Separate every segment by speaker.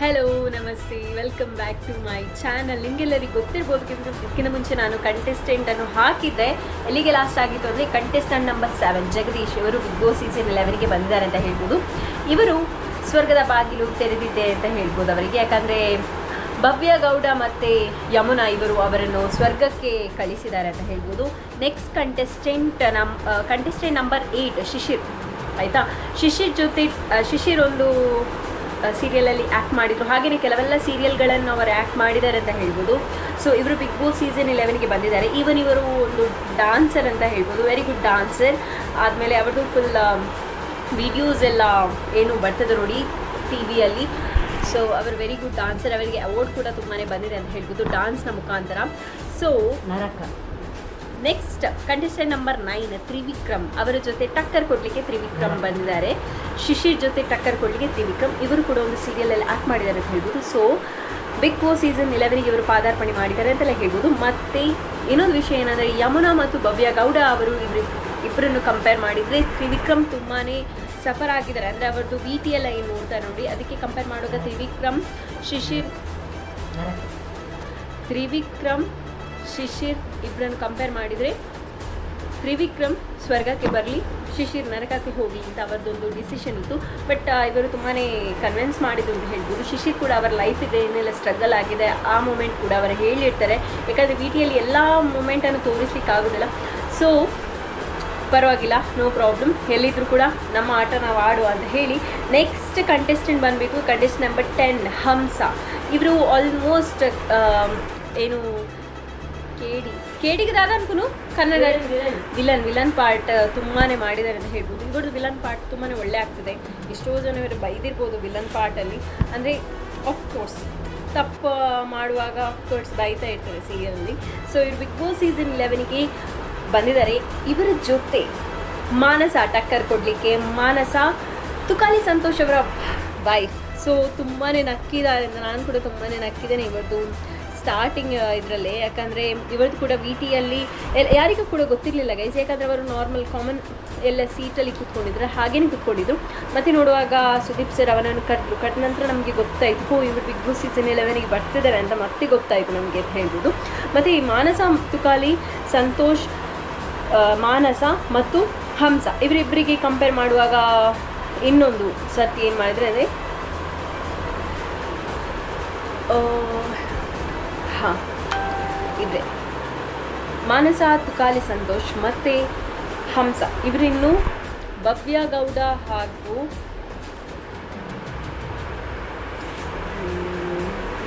Speaker 1: Hello ನಮಸ್ತೆ. Welcome back to my channel ನಿಮಗೆಲ್ಲರಿಗೂ ಗೊತ್ತಿರ್ಬೋದು ಇದಕ್ಕಿಂತ ಮುಂಚೆ ನಾನು ಕಂಟೆಸ್ಟೆಂಟ್ ಅನ್ನು ಹಾಕಿದ್ದೆ. ಎಲ್ಲಿಗೆ ಲಾಸ್ಟ್ ಆಗಿತ್ತು ಅಂದರೆ ಕಂಟೆಸ್ಟೆಂಟ್ ನಂಬರ್ ಸೆವೆನ್ ಜಗದೀಶ್ ಇವರು ಬಿಗ್ ಬಾಸ್ ಸೀಸನ್ ಲೆವೆನ್ಗೆ ಬಂದಿದ್ದಾರೆ ಅಂತ ಹೇಳ್ಬೋದು. ಇವರು ಸ್ವರ್ಗದ ಬಾಗಿಲು ತೆರೆದಿದೆ ಅಂತ ಹೇಳ್ಬೋದು ಅವರಿಗೆ. ಯಾಕಂದರೆ ಭವ್ಯ ಗೌಡ ಮತ್ತು ಯಮುನಾ ಇವರು ಅವರನ್ನು ಸ್ವರ್ಗಕ್ಕೆ ಕಳಿಸಿದ್ದಾರೆ ಅಂತ ಹೇಳ್ಬೋದು. ನೆಕ್ಸ್ಟ್ ಕಂಟೆಸ್ಟೆಂಟ್ ನಮ್ ಕಂಟೆಸ್ಟೆಂಟ್ ನಂಬರ್ ಏಯ್ಟ್ ಶಿಶಿರ್. ಆಯಿತಾ? ಶಿಶಿರ್ ಜೊತೆ ಶಿಶಿರ್ ಒಂದು ಸೀರಿಯಲಲ್ಲಿ ಆ್ಯಕ್ಟ್ ಮಾಡಿದರು. ಹಾಗೆಯೇ ಕೆಲವೆಲ್ಲ ಸೀರಿಯಲ್ಗಳನ್ನು ಅವರು ಆ್ಯಕ್ಟ್ ಮಾಡಿದ್ದಾರೆ ಅಂತ ಹೇಳ್ಬೋದು. ಸೊ ಇವರು ಬಿಗ್ ಬಾಸ್ ಸೀಸನ್ ಇಲೆವೆನ್ಗೆ ಬಂದಿದ್ದಾರೆ. ಈವನ್ ಇವರು ಒಂದು ಡಾನ್ಸರ್ ಅಂತ ಹೇಳ್ಬೋದು. ವೆರಿ ಗುಡ್ ಡಾನ್ಸರ್ ಆದಮೇಲೆ ಅವ್ರದ್ದು ಫುಲ್ ವಿಡಿಯೋಸ್ ಎಲ್ಲ ಏನು ಬರ್ತದೆ ನೋಡಿ ಟಿ ವಿಯಲ್ಲಿ ಸೊ ಅವರು ವೆರಿ ಗುಡ್ ಡಾನ್ಸರ್ ಅವರಿಗೆ ಅವಾರ್ಡ್ ಕೂಡ ತುಂಬಾ ಬಂದಿದೆ ಅಂತ ಹೇಳ್ಬೋದು. ಡಾನ್ಸ್ನ ಮುಖಾಂತರ. ಸೊ
Speaker 2: ನರಕ.
Speaker 1: Next contestant number nine Trivikram ಅವರ ಜೊತೆ ಟಕ್ಕರ್ ಕೊಡಲಿಕ್ಕೆ ತ್ರಿವಿಕ್ರಮ್ ಬಂದಿದ್ದಾರೆ. ಶಿಶಿರ್ ಜೊತೆ ಟಕ್ಕರ್ ಕೊಡಲಿಕ್ಕೆ ತ್ರಿವಿಕ್ರಮ್ ಇವರು ಕೂಡ ಒಂದು ಸೀರಿಯಲಲ್ಲಿ ಆ್ಯಕ್ಟ್ ಮಾಡಿದ್ದಾರೆ ಅಂತ ಹೇಳ್ಬೋದು. ಸೊ ಬಿಗ್ ಬಾಸ್ ಸೀಸನ್ ಇಲೆವೆನಿಗೆ ಇವರು ಪಾದಾರ್ಪಣೆ ಮಾಡಿದ್ದಾರೆ ಅಂತೆಲ್ಲ ಹೇಳ್ಬೋದು. ಮತ್ತು ಇನ್ನೊಂದು ವಿಷಯ ಏನಂದರೆ ಯಮುನಾ ಮತ್ತು ಭವ್ಯ ಗೌಡ ಅವರು ಇವರು ಇಬ್ಬರನ್ನು ಕಂಪೇರ್ ಮಾಡಿದರೆ ತ್ರಿವಿಕ್ರಮ್ ತುಂಬಾ ಸಫರ್ ಆಗಿದ್ದಾರೆ. ಅಂದರೆ ಅವರದ್ದು ವಿ ಟಿ ಎಲ್ಲ ಏನು ನೋಡ್ತಾರೆ ನೋಡಿ ಅದಕ್ಕೆ ಕಂಪೇರ್ ಮಾಡುವಾಗ ತ್ರಿವಿಕ್ರಮ್ ಶಿಶಿರ್ ತ್ರಿವಿಕ್ರಮ್ ಶಿಶಿರ್ ಇಬ್ಬರನ್ನು ಕಂಪೇರ್ ಮಾಡಿದರೆ ತ್ರಿವಿಕ್ರಮ್ ಸ್ವರ್ಗಕ್ಕೆ ಬರಲಿ, ಶಿಶಿರ್ ನರಕಕ್ಕೆ ಹೋಗಲಿ ಅಂತ ಅವರದೊಂದು ಡಿಸಿಷನ್ ಇತ್ತು. ಬಟ್ ಇವರು ತುಂಬಾ ಕನ್ವಿನ್ಸ್ ಮಾಡಿದ್ರು ಅಂತ ಹೇಳ್ಬೋದು. ಶಿಶಿರ್ ಕೂಡ ಅವರ ಲೈಫ್ ಇದೆ ಏನೆಲ್ಲ ಸ್ಟ್ರಗಲ್ ಆಗಿದೆ. ಆ ಮೂಮೆಂಟ್ ಕೂಡ ಅವರು ಹೇಳಿರ್ತಾರೆ. ಯಾಕಂದರೆ ವಿಟಿಯಲ್ಲಿ ಎಲ್ಲ ಮೂಮೆಂಟನ್ನು ತೋರಿಸ್ಲಿಕ್ಕೆ ಆಗೋದಿಲ್ಲ. ಸೊ ಪರವಾಗಿಲ್ಲ ನೋ ಪ್ರಾಬ್ಲಮ್ ಎಲ್ಲಿದ್ದರೂ ಕೂಡ ನಮ್ಮ ಆಟ ನಾವು ಆಡುವ ಅಂತ ಹೇಳಿ ನೆಕ್ಸ್ಟ್ ಕಂಟೆಸ್ಟೆಂಟ್ ಬಂದ್ಬಿಟ್ಟು ಕಂಟೆಸ್ಟ್ ನಂಬರ್ ಟೆನ್ ಹಂಸ. ಇವರು ಆಲ್ಮೋಸ್ಟ್ ಏನು ಕೇಡಿ. ಕೇಡಿಗೆ ದಾದ ಅನ್ಕೊನು ಕನ್ನಡ ವಿಲನ್ ವಿಲನ್ ಪಾರ್ಟ್ ತುಂಬಾ ಮಾಡಿದ್ದಾರೆ ಅಂತ ಹೇಳ್ಬೋದು. ಇವ್ರದ್ದು ವಿಲನ್ ಪಾರ್ಟ್ ತುಂಬಾ ಒಳ್ಳೆ ಆಗ್ತದೆ. ಎಷ್ಟೋ ಜನ ಇವರು ಬೈದಿರ್ಬೋದು ವಿಲನ್ ಪಾರ್ಟಲ್ಲಿ ಅಂದರೆ ಕೋರ್ಸ್ ತಪ್ಪು ಮಾಡುವಾಗ ಕೋರ್ಸ್ ಬೈತಾ ಇರ್ತಾರೆ ಸೀರಿಯಲಲ್ಲಿ ಸೊ ಇವ್ರು ಬಿಗ್ ಬಾಸ್ ಸೀಸನ್ ಇಲೆವೆನ್ಗೆ ಬಂದಿದ್ದಾರೆ. ಇವರ ಜೊತೆ ಮಾನಸ ಟಕ್ಕರ್ ಕೊಡಲಿಕ್ಕೆ ಮಾನಸ ತುಕಾಲಿ ಸಂತೋಷ್ ಅವರ ವೈಫ್ ಸೊ ತುಂಬಾ ನಕ್ಕಿದ್ದಾರೆ ಅಂತ ನಾನು ಕೂಡ ತುಂಬಾ ನಕ್ಕಿದ್ದೇನೆ ಇವತ್ತು ಸ್ಟಾರ್ಟಿಂಗ್ ಇದರಲ್ಲಿ. ಯಾಕಂದರೆ ಇವತ್ತು ಕೂಡ ವಿ ಟಿಯಲ್ಲಿ ಯಾರಿಗೂ ಕೂಡ ಗೊತ್ತಿರಲಿಲ್ಲ ಗೈಸ್ ಯಾಕಂದರೆ ಅವರು ನಾರ್ಮಲ್ ಕಾಮನ್ ಎಲ್ಲ ಸೀಟಲ್ಲಿ ಕೂತ್ಕೊಂಡಿದ್ರು. ಹಾಗೇನೆ ಕೂತ್ಕೊಂಡಿದ್ರು. ಮತ್ತು ನೋಡುವಾಗ ಸುದೀಪ್ ಸರ್ ಅವನನ್ನು ಕರೆದ್ರು ಕಟ್ಟ ನಂತರ ನಮಗೆ ಗೊತ್ತಾಯಿತು, ಹೋ, ಇವರು ಬಿಗ್ ಬಾಸ್ ಸೀಸನ್ ಎಲೆವೆನಿಗೆ ಬರ್ತಿದ್ದಾರೆ ಅಂತ ಮತ್ತೆ ಗೊತ್ತಾಯಿತು ನಮಗೆ ಅಂತ ಹೇಳ್ಬೋದು. ಮತ್ತು ಈ ಮಾನಸ ತುಕಾಲಿ ಸಂತೋಷ್ ಮಾನಸ ಮತ್ತು ಹಂಸ ಇವರಿಬ್ಬರಿಗೆ ಕಂಪೇರ್ ಮಾಡುವಾಗ ಇನ್ನೊಂದು ಸರ್ತಿ ಏನು ಮಾಡಿದ್ರೆ ಅಂದರೆ ಹಾಂ, ಇದೆ. ಮಾನಸ ತುಕಾಲಿ ಸಂತೋಷ್ ಮತ್ತು ಹಂಸ. ಇವರಿನ್ನು ಭವ್ಯ ಗೌಡ ಹಾಗೂ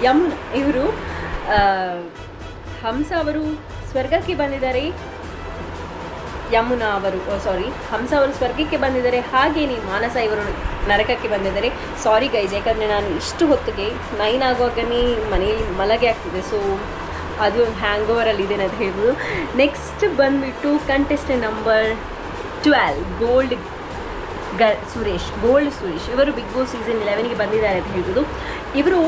Speaker 1: ಯಮುನಾ ಇವರು ಹಂಸ ಅವರು ಸ್ವರ್ಗಕ್ಕೆ ಬಂದಿದ್ದಾರೆ. ಯಮುನಾ ಅವರು ಸಾರಿ ಹಂಸ ಅವರು ಸ್ವರ್ಗಕ್ಕೆ ಬಂದಿದ್ದಾರೆ. ಹಾಗೇನೆ ಮಾನಸ ಇವರು ನರಕಕ್ಕೆ ಬಂದಿದ್ದಾರೆ. ಸಾರಿ ಗೈಸ್ ಯಾಕಂದರೆ ನಾನು ಇಷ್ಟು ಹೊತ್ತಿಗೆ ನೈನ್ ಆಗುವಾಗನೇ ಮನೆಯಲ್ಲಿ ಮಲಗೆ ಆಗ್ತಿದೆ ಸೊ ಅದು ಹ್ಯಾಂಗ್ ಓವರಲ್ಲಿ ಇದೆ ಅಂತ ಹೇಳ್ಬೋದು. ನೆಕ್ಸ್ಟ್ ಬಂದುಬಿಟ್ಟು ಕಂಟೆಸ್ಟೆಂಟ್ ನಂಬರ್ ಟ್ವೆಲ್ ಗೋಲ್ಡ್ ಗ, ಸುರೇಶ್ ಗೋಲ್ಡ್ ಸುರೇಶ್. ಇವರು ಬಿಗ್ ಬಾಸ್ ಸೀಸನ್ ಇಲೆವೆನ್ಗೆ ಬಂದಿದ್ದಾರೆ ಅಂತ ಹೇಳ್ಬೋದು. ಇವರು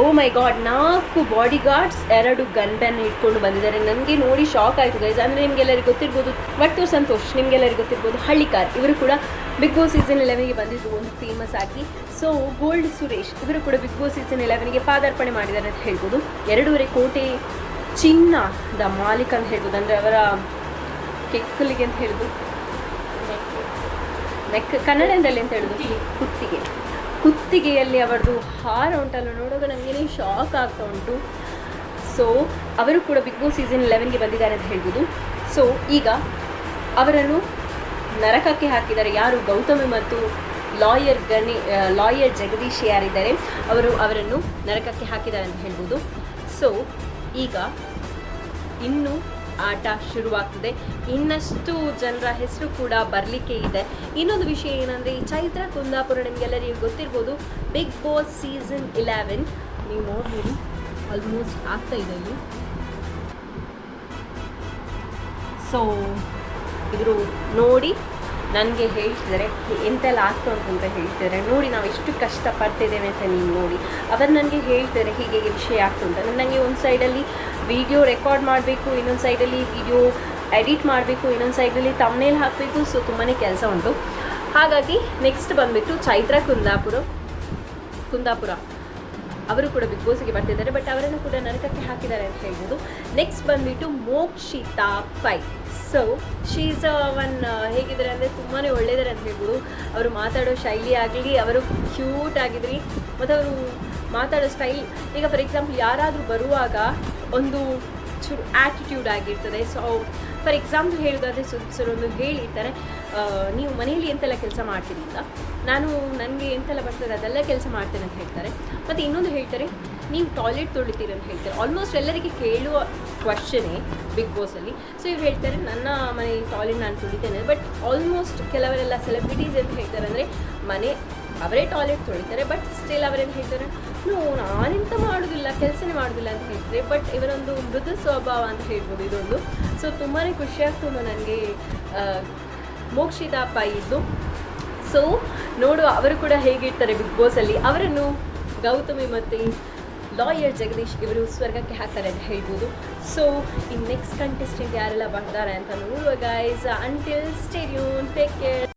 Speaker 1: ಓ ಮೈ ಗಾಡ್ ನಾಲ್ಕು ಬಾಡಿ ಗಾರ್ಡ್ಸ್ ಎರಡು ಗನ್ ಬ್ಯಾನ್ ಇಟ್ಕೊಂಡು ಬಂದಿದ್ದಾರೆ. ನನಗೆ ನೋಡಿ ಶಾಕ್ ಆಯಿತು ಗೈಸ್ ಅಂದರೆ ನಿಮಗೆಲ್ಲರಿಗೂ ಗೊತ್ತಿರ್ಬೋದು ಒಟ್ಟು ಸಂತೋಷ್ ನಿಮಗೆಲ್ಲರಿಗೂ ಗೊತ್ತಿರ್ಬೋದು ಹಳ್ಳಿಕಾರ್. ಇವರು ಕೂಡ ಬಿಗ್ ಬಾಸ್ ಸೀಸನ್ ಇಲೆವೆನ್ಗೆ ಬಂದಿದ್ದು ಒಂದು ಫೇಮಸ್ ಆಗಿ. ಸೊ ಗೋಲ್ಡ್ ಸುರೇಶ್ ಇವರು ಕೂಡ ಬಿಗ್ ಬಾಸ್ ಸೀಸನ್ ಇಲೆವೆನ್ಗೆ ಪಾದಾರ್ಪಣೆ ಮಾಡಿದ್ದಾರೆ ಅಂತ ಹೇಳ್ಬೋದು. ಎರಡೂವರೆ ಕೋಟೆ ದ ಮಾಲೀಕ ಅಂತ ಹೇಳ್ಬೋದು. ಅಂದರೆ ಅವರ ಕೆಕ್ಕಲಿಗೆ ಅಂತ ಹೇಳ್ಬೋದು. ನೆಕ್ ಕನ್ನಡದಲ್ಲಿ ಅಂತ ಹೇಳುದು ಕುತ್ತಿಗೆ ಕುತ್ತಿಗೆಯಲ್ಲಿ ಅವರದು ಹಾರ ಉಂಟಲ್ಲ ನೋಡುವಾಗ ನಮಗೇನೆ ಶಾಕ್ ಆಗ್ತಾ ಉಂಟು. ಸೊ ಅವರು ಕೂಡ ಬಿಗ್ ಬಾಸ್ ಸೀಸನ್ ಲೆವೆನ್ಗೆ ಬಂದಿದ್ದಾರೆ ಅಂತ ಹೇಳ್ಬೋದು. ಸೊ ಈಗ ಅವರನ್ನು ನರಕಕ್ಕೆ ಹಾಕಿದ್ದಾರೆ. ಯಾರು? ಗೌತಮಿ ಮತ್ತು ಲಾಯರ್ ಗಣಿ ಲಾಯರ್ ಜಗದೀಶ್ ಯಾರಿದ್ದಾರೆ, ಅವರು ಅವರನ್ನು ನರಕಕ್ಕೆ ಹಾಕಿದ್ದಾರೆ ಅಂತ ಹೇಳ್ಬೋದು. ಸೊ ಈಗ ಇನ್ನು ಆಟ ಶುರುವಾಗ್ತದೆ. ಇನ್ನಷ್ಟು ಜನರ ಹೆಸರು ಕೂಡ ಬರಲಿಕ್ಕೆ ಇದೆ. ಇನ್ನೊಂದು ವಿಷಯ ಏನಂದ್ರೆ, ಈ ಚೈತ್ರ ಕುಂದಾಪುರ ನಿಮಗೆಲ್ಲರಿಗೂ ಗೊತ್ತಿರ್ಬೋದು ಬಿಗ್ ಬಾಸ್ ಸೀಸನ್ ಇಲೆವೆನ್ ನೀವು ನೋಡ್ಬೋದು ಆಲ್ಮೋಸ್ಟ್ ಆಗ್ತಾ ಇದೆ ಇಲ್ಲಿ. ಸೊ ಇದ್ರು ನೋಡಿ ನನಗೆ ಹೇಳ್ತಿದ್ದಾರೆ, ಎಂತೆಲ್ಲ ಆಗ್ತು ಅಂತ ಹೇಳ್ತಿದ್ದಾರೆ. ನೋಡಿ ನಾವು ಎಷ್ಟು ಕಷ್ಟಪಡ್ತಿದ್ದೇವೆ ಅಂತ ನೀವು ನೋಡಿ. ಅವರು ನನಗೆ ಹೇಳ್ತಾರೆ ಹೀಗೆ ವಿಷಯ ಆಗ್ತು ಅಂತ ನನಗೆ ಒಂದು ಸೈಡಲ್ಲಿ ವಿಡಿಯೋ ರೆಕಾರ್ಡ್ ಮಾಡಬೇಕು, ಇನ್ನೊಂದು ಸೈಡಲ್ಲಿ ವಿಡಿಯೋ ಎಡಿಟ್ ಮಾಡಬೇಕು, ಇನ್ನೊಂದು ಸೈಡಲ್ಲಿ ತಮ್ಮನೇಲಿ ಹಾಕಬೇಕು ಸೊ ತುಂಬಾ ಕೆಲಸ ಉಂಟು. ಹಾಗಾಗಿ ನೆಕ್ಸ್ಟ್ ಬಂದುಬಿಟ್ಟು ಚೈತ್ರ ಕುಂದಾಪುರ ಕುಂದಾಪುರ. ಅವರು ಕೂಡ ಬಿಗ್ ಬಾಸ್ಗೆ ಬರ್ತಿದ್ದಾರೆ ಬಟ್ ಅವರನ್ನು ಕೂಡ ನರಕಕ್ಕೆ ಹಾಕಿದ್ದಾರೆ ಅಂತ ಹೇಳ್ಬೋದು. ನೆಕ್ಸ್ಟ್ ಬಂದುಬಿಟ್ಟು Mokshitha Pai. So she's one ಹೇಗಿದ್ದಾರೆ ಅಂದರೆ ತುಂಬಾ ಒಳ್ಳೆಯದಾರೆ ಅಂತ ಹೇಳ್ಬೋದು. ಅವರು ಮಾತಾಡೋ ಶೈಲಿ ಆಗಲಿ, ಅವರು ಕ್ಯೂಟ್ ಆಗಿದ್ರಿ. ಮತ್ತು ಅವರು ಮಾತಾಡೋ ಸ್ಟೈಲ್ ಈಗ ಫಾರ್ ಎಕ್ಸಾಂಪಲ್ ಯಾರಾದರೂ ಬರುವಾಗ ಒಂದು ಚೂರು ಆ್ಯಟಿಟ್ಯೂಡ್ ಆಗಿರ್ತದೆ. ಸೊ ಫಾರ್ ಎಕ್ಸಾಂಪಲ್ ಹೇಳೋದಾದರೆ ಸರ್ ಒಂದು ಹೇಳಿರ್ತಾರೆ ನೀವು ಮನೆಯಲ್ಲಿ ಎಂತೆಲ್ಲ ಕೆಲಸ ಮಾಡ್ತೀರಿ ಅಂತ? ನಾನು ನನಗೆ ಎಂತೆಲ್ಲ ಬರ್ತದೆ ಅದೆಲ್ಲ ಕೆಲಸ ಮಾಡ್ತೇನೆ ಅಂತ ಹೇಳ್ತಾರೆ. ಮತ್ತು ಇನ್ನೊಂದು ಹೇಳ್ತಾರೆ, ನೀವು ಟಾಯ್ಲೆಟ್ ತೊಳಿತೀರಿ ಅಂತ ಹೇಳ್ತಾರೆ. ಆಲ್ಮೋಸ್ಟ್ ಎಲ್ಲರಿಗೆ ಕೇಳುವ ಕ್ವಶನೇ ಬಿಗ್ ಬಾಸಲ್ಲಿ ಸೊ ಇವ್ರು ಹೇಳ್ತಾರೆ, ನನ್ನ ಮನೆ ಟಾಯ್ಲೆಟ್ ನಾನು ತೊಳಿತೇನೆ. ಬಟ್ ಆಲ್ಮೋಸ್ಟ್ ಕೆಲವರೆಲ್ಲ ಸೆಲೆಬ್ರಿಟೀಸ್ ಅಂತ ಹೇಳ್ತಾರೆ ಅಂದರೆ, ಮನೆ ಅವರೇ ಟಾಯ್ಲೆಟ್ ತೊಳಿತಾರೆ ಬಟ್ ಸ್ಟಿಲ್ ಅವರೇನು ಹೇಳ್ತಾರೆ ನೋ ನಾನೆಂತ ಮಾಡೋದಿಲ್ಲ, ಕೆಲಸನೇ ಮಾಡೋದಿಲ್ಲ ಅಂತ ಹೇಳ್ತಾರೆ ಬಟ್ ಇವರೊಂದು ಮೃದು ಸ್ವಭಾವ ಅಂತ ಹೇಳ್ಬೋದು ಇದೊಂದು. ಸೊ ತುಂಬಾ ಖುಷಿಯಾಗ್ತು ನನಗೆ ಮೋಕ್ಷಿತಾ ಪೈ ಇದ್ದು. ಸೊ ನೋಡುವ ಅವರು ಕೂಡ ಹೇಗಿರ್ತಾರೆ ಬಿಗ್ ಬಾಸಲ್ಲಿ ಅವರನ್ನು ಗೌತಮಿ ಮತ್ತು ಲಾಯರ್ ಜಗದೀಶ್ ಇವರು ಸ್ವರ್ಗಕ್ಕೆ ಹಾಕ್ತಾರೆ ಅಂತ ಹೇಳ್ಬೋದು. ಸೊ ಈ ನೆಕ್ಸ್ಟ್ ಕಂಟೆಸ್ಟೆಂಟ್ ಯಾರೆಲ್ಲ ಬರ್ತಾರೆ ಅಂತ ನೋಡುವ guys until stay tuned take care